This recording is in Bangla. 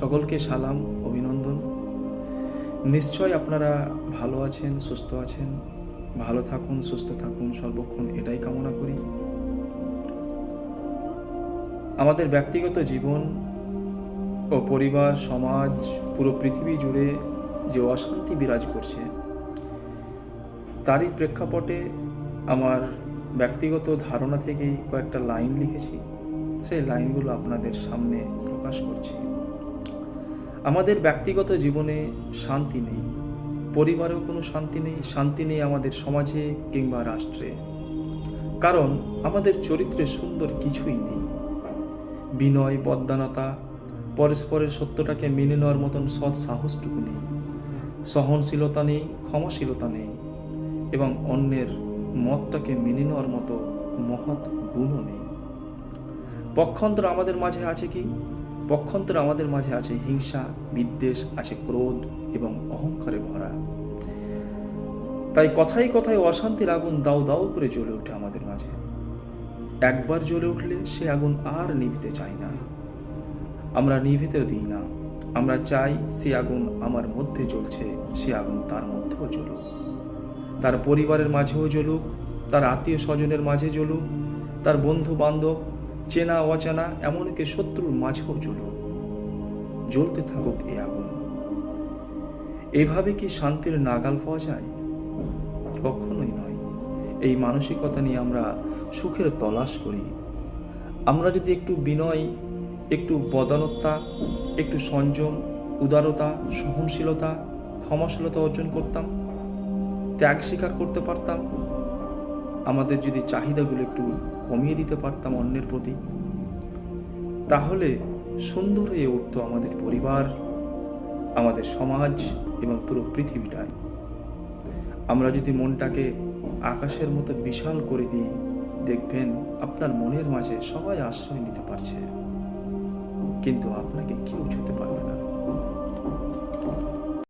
সকলকে সালাম, অভিনন্দন। নিশ্চয় আপনারা ভালো আছেন, সুস্থ আছেন। ভালো থাকুন, সুস্থ থাকুন, সর্বক্ষণ এটাই কামনা করি। আমাদের ব্যক্তিগত জীবন ও পরিবার, সমাজ, পুরো পৃথিবী জুড়ে যে অশান্তি বিরাজ করছে, তারই প্রেক্ষাপটে আমার ব্যক্তিগত ধারণা থেকেই কয়েকটা লাইন লিখেছি। সেই লাইনগুলো আপনাদের সামনে প্রকাশ করছি। আমাদের ব্যক্তিগত জীবনে শান্তি নেই। পরিবারেও কোনো শান্তি নেই শান্তি নেই আমাদের সমাজে কিংবা রাষ্ট্রে। কারণ আমাদের চরিত্রে সুন্দর কিছুই নেই। বিনয় বদানতা পরস্পরের সত্যটাকে মেনে নেওয়ার মতন সৎ সাহসটুকু নেই। সহনশীলতা নেই, ক্ষমাশীলতা নেই এবং অন্যের মতটাকে মেনে নেওয়ার মতো মহৎ গুণও নেই। পক্ষান্তর আমাদের মাঝে আছে কি? পক্ষান্তর আমাদের মাঝে আছে হিংসা, বিদ্বেষ, আছে ক্রোধ এবং অহংকারে ভরা। তাই কথাই কথায় অশান্তির আগুন দাউ দাউ করে জ্বলে ওঠে আমাদের মাঝে। একবার জ্বলে উঠলে সে আগুন আর নিভিতে চায় না। আমরা নিভিতেও দিই না। আমরা চাই সে আগুন আমার মধ্যে জ্বলছে, সে আগুন তার মধ্যেও জ্বলুক। তার পরিবারের মাঝেও জ্বলুক, তার আত্মীয় স্বজনের মাঝে জ্বলুক, তার বন্ধু বান্ধব চেনা অচেনা এমনকি শত্রুর মাঝেও জ্বলুক জ্বলতে থাকুক এ আগুন। এভাবে কি শান্তির নাগাল পাওয়া যায়? কখনোই নয়। এই মানসিকতা নিয়ে আমরা সুখের তলাশ করি। আমরা যদি একটু বিনয়, একটু বদানতা একটু সংযম, উদারতা, সহনশীলতা, ক্ষমাশীলতা অর্জন করতাম, ত্যাগ স্বীকার করতে পারতাম আমাদের যদি চাহিদাগুলো একটু কমিয়ে দিতে পারতাম অন্যের প্রতি, তাহলে সুন্দর হয়ে উঠতো আমাদের পরিবার, আমাদের সমাজ এবং পুরো পৃথিবীটাই। আমরা যদি মনটাকে আকাশের মতো বিশাল করে দিই, দেখবেন আপনার মনের মাঝে সবাই আশ্রয় নিতে পারছে। কিন্তু আপনাকে কেউ ছুতে পারবে না।